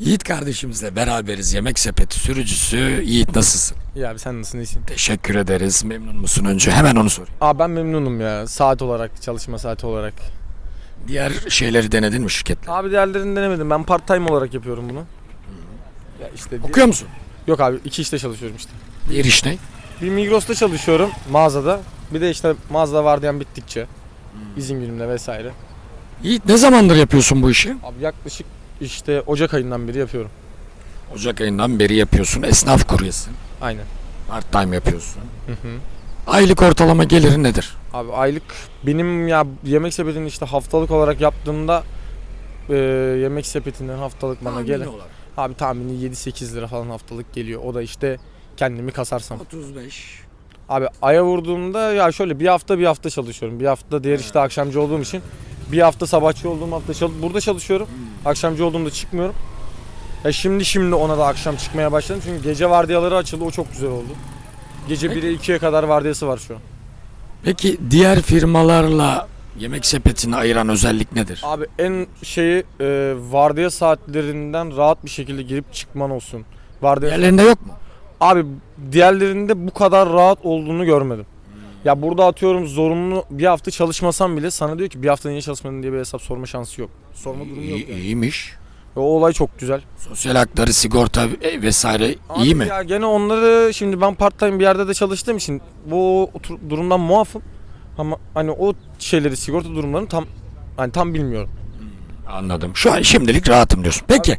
Yiğit kardeşimizle beraberiz. Yemek sepeti sürücüsü. Yiğit nasılsın? İyi abi sen nasılsın iyisin? Teşekkür ederiz. Memnun musun önce? Hemen onu sorayım. Abi ben memnunum ya saat olarak çalışma saati olarak. Diğer şeyleri denedin mi şirketle? Abi diğerlerini denemedim ben part time olarak yapıyorum bunu. Ya işte di- Okuyor musun? yok abi iki işte çalışıyorum işte. Diğer iş ne? Bir Migros'ta çalışıyorum mağazada. Bir de işte mağazada vardiyan bittikçe izin günümde vesaire. Yiğit ne zamandır yapıyorsun bu işi? Abi yaklaşık işte Ocak ayından beri yapıyorum. Ocak ayından beri yapıyorsun. Esnaf kuryesin. Aynen. Part time yapıyorsun. Hı hı. Aylık ortalama geliri nedir? Abi aylık benim ya yemek sepetini işte haftalık olarak yaptığımda e, yemek sepetinden haftalık bana gelen abi tahmini 7-8 lira falan haftalık geliyor. O da işte kendimi kasarsam. 35. Abi aya vurduğumda ya şöyle bir hafta bir hafta çalışıyorum. Bir hafta diğer işte akşamcı olduğum için bir hafta sabahçı olduğum hafta çal- burada çalışıyorum. Akşamcı olduğumda çıkmıyorum. Ya şimdi şimdi ona da akşam çıkmaya başladım çünkü gece vardiyaları açıldı o çok güzel oldu. Gece Peki. 1'e 2'ye kadar vardiyası var şu an. Peki diğer firmalarla yemek sepetini ayıran özellik nedir? Abi en şeyi e, vardiya saatlerinden rahat bir şekilde girip çıkman olsun. Vardiya Diğerlerinde yok mu? Abi diğerlerinde bu kadar rahat olduğunu görmedim. Ya burada atıyorum zorunlu bir hafta çalışmasam bile sana diyor ki bir hafta niye çalışmadın diye bir hesap sorma şansı yok. Sorma durumu yok. Yani. iyiymiş. O olay çok güzel. Sosyal hakları, sigorta e, vesaire Abi iyi mi? Ya gene onları şimdi ben part time bir yerde de çalıştığım için bu otur- durumdan muafım. Ama hani o şeyleri sigorta durumlarını tam hani tam bilmiyorum. Anladım. Şu an şimdilik rahatım diyorsun. Peki